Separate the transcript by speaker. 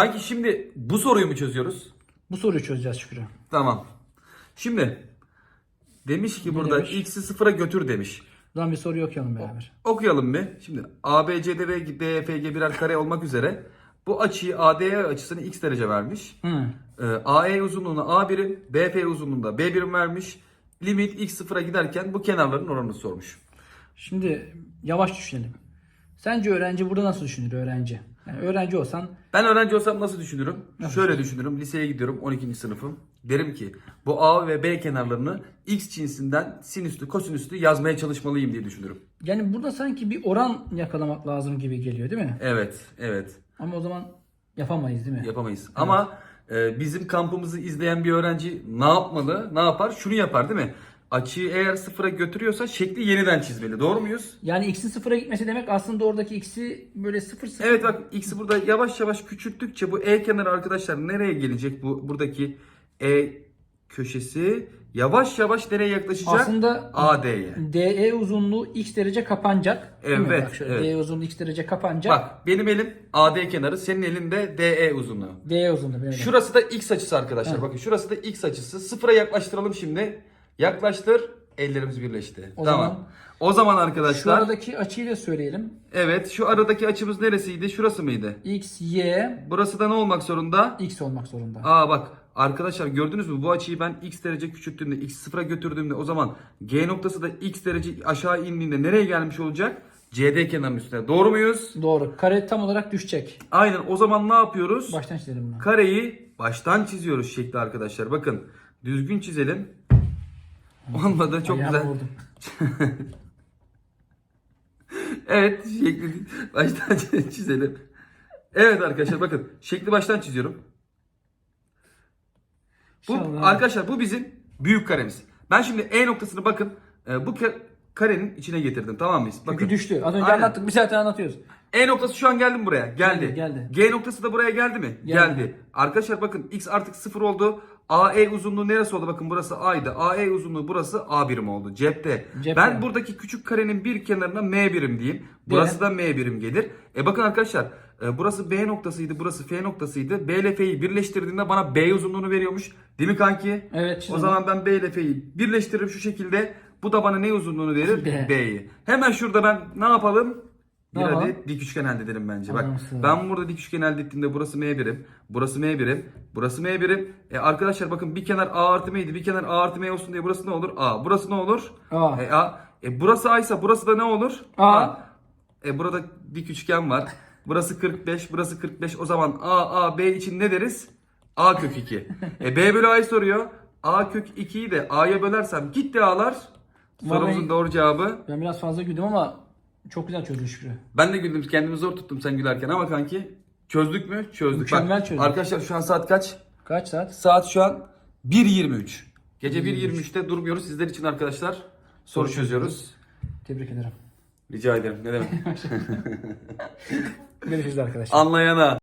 Speaker 1: Sanki şimdi bu soruyu mu çözüyoruz?
Speaker 2: Bu soruyu çözeceğiz Şükrü.
Speaker 1: Tamam. Şimdi demiş ki
Speaker 2: Ne
Speaker 1: burada
Speaker 2: demiş?
Speaker 1: x'i sıfıra götür demiş.
Speaker 2: O zaman bir soruyu okuyalım beraber.
Speaker 1: Okuyalım bir. Şimdi ABCD ve DFG birer kare olmak üzere bu açıyı ADE açısını x derece vermiş.
Speaker 2: Hı.
Speaker 1: Ee, AE uzunluğuna A birim, BF uzunluğunda B birim vermiş. Limit x sıfıra giderken bu kenarların oranını sormuş.
Speaker 2: Şimdi yavaş düşünelim. Sence öğrenci burada nasıl düşünür öğrenci? Yani öğrenci olsan
Speaker 1: Ben öğrenci olsam nasıl düşünürüm? Şöyle düşünürüm. Liseye gidiyorum 12. sınıfım. Derim ki bu A ve B kenarlarını x cinsinden sinüslü kosinüslü yazmaya çalışmalıyım diye düşünürüm.
Speaker 2: yani burada sanki bir oran yakalamak lazım gibi geliyor değil mi?
Speaker 1: Evet, evet.
Speaker 2: Ama o zaman yapamayız değil mi?
Speaker 1: Yapamayız. Ama e, bizim kampımızı izleyen bir öğrenci ne yapmalı? Ne yapar? Şunu yapar değil mi? Açıyı eğer sıfıra götürüyorsa şekli yeniden çizmeli. Doğru muyuz?
Speaker 2: Yani x'in sıfıra gitmesi demek aslında oradaki x'i böyle sıfır sıfır.
Speaker 1: Evet bak x'i burada yavaş yavaş küçülttükçe bu e kenarı arkadaşlar nereye gelecek bu buradaki e köşesi yavaş yavaş nereye yaklaşacak?
Speaker 2: Aslında
Speaker 1: AD'ye.
Speaker 2: DE uzunluğu x derece kapanacak.
Speaker 1: Evet,
Speaker 2: Bak şöyle
Speaker 1: evet.
Speaker 2: DE uzunluğu x derece kapanacak.
Speaker 1: Bak benim elim AD kenarı, senin elinde DE uzunluğu.
Speaker 2: DE uzunluğu böyle.
Speaker 1: Şurası da x açısı arkadaşlar. Bakın şurası da x açısı. Sıfıra yaklaştıralım şimdi. Yaklaştır. Ellerimiz birleşti.
Speaker 2: O
Speaker 1: tamam.
Speaker 2: zaman-
Speaker 1: o zaman
Speaker 2: Şu
Speaker 1: arkadaşlar
Speaker 2: aradaki açıyı da söyleyelim.
Speaker 1: evet şu aradaki açımız neresiydi? Şurası mıydı?
Speaker 2: x, y,
Speaker 1: Burası da ne olmak zorunda?
Speaker 2: x olmak zorunda.
Speaker 1: Aa bak arkadaşlar gördünüz mü bu açıyı ben x derece küçülttüğümde x sıfıra götürdüğümde o zaman g noktası da x derece aşağı indiğinde nereye gelmiş olacak? CD kenarının üstüne. Doğru muyuz?
Speaker 2: Doğru. Kare tam olarak düşecek.
Speaker 1: Aynen o zaman ne yapıyoruz?
Speaker 2: Baştan çizelim bunu.
Speaker 1: Kareyi baştan çiziyoruz şekli arkadaşlar. Bakın düzgün çizelim. Olmadı çok güzel.
Speaker 2: vurdum.
Speaker 1: Evet şekli baştan çizelim. Evet arkadaşlar bakın şekli baştan çiziyorum. Bu
Speaker 2: İnşallah.
Speaker 1: arkadaşlar bu bizim büyük karemiz. Ben şimdi E noktasını bakın e, bu ka- karenin içine getirdim tamam mıyız? Bakın.
Speaker 2: Çünkü düştü. Az önce
Speaker 1: Aynen.
Speaker 2: anlattık. Bir saattir anlatıyoruz.
Speaker 1: E noktası şu an geldi mi buraya? Geldi.
Speaker 2: Geldi, geldi.
Speaker 1: G noktası da buraya geldi mi?
Speaker 2: Geldi.
Speaker 1: Arkadaşlar bakın x artık 0 oldu. AE uzunluğu neresi oldu? Bakın burası A'ydı. AE uzunluğu burası A birim oldu. Cepte.
Speaker 2: Cepte.
Speaker 1: Ben buradaki küçük karenin bir kenarına M birim diyeyim. Burası da M birim gelir. E bakın arkadaşlar e, burası B noktasıydı. Burası F noktasıydı. B ile F'yi birleştirdiğinde bana B uzunluğunu veriyormuş. Değil mi kanki?
Speaker 2: Evet.
Speaker 1: O zaman ben B ile F'yi birleştiririm şu şekilde. Bu da bana ne uzunluğunu verir? B'yi. Hemen şurada ben ne yapalım? Bir
Speaker 2: yapalım?
Speaker 1: adet dik üçgen elde edelim bence. Bak
Speaker 2: Adamsın.
Speaker 1: ben burada dik üçgen elde ettiğimde burası M birim, burası M birim, burası M birim. E arkadaşlar bakın bir kenar A artı M'ydi, bir kenar A artı M olsun diye burası ne olur? A. Burası ne olur?
Speaker 2: A.
Speaker 1: E, A. E burası A ise burası da ne olur?
Speaker 2: A.
Speaker 1: E burada dik üçgen var. Burası 45, burası 45. O zaman A, A, B için ne deriz? A kök 2. e B bölü A'yı soruyor. A kök 2'yi de A'ya bölersem gitti A'lar. Sorumuzun doğru cevabı.
Speaker 2: Ben biraz fazla güldüm ama çok güzel çözdü Şükrü.
Speaker 1: Ben de güldüm. Kendimi zor tuttum sen gülerken ama kanki çözdük mü? Çözdük.
Speaker 2: Mükemmel
Speaker 1: Bak,
Speaker 2: çözdük.
Speaker 1: Arkadaşlar şu an saat kaç?
Speaker 2: Kaç saat?
Speaker 1: Saat şu an 1.23. Gece 1.23'te durmuyoruz. Sizler için arkadaşlar soru çözüyoruz.
Speaker 2: Tebrik ederim.
Speaker 1: Rica ederim. Ne demek?
Speaker 2: Görüşürüz arkadaşlar.
Speaker 1: Anlayana.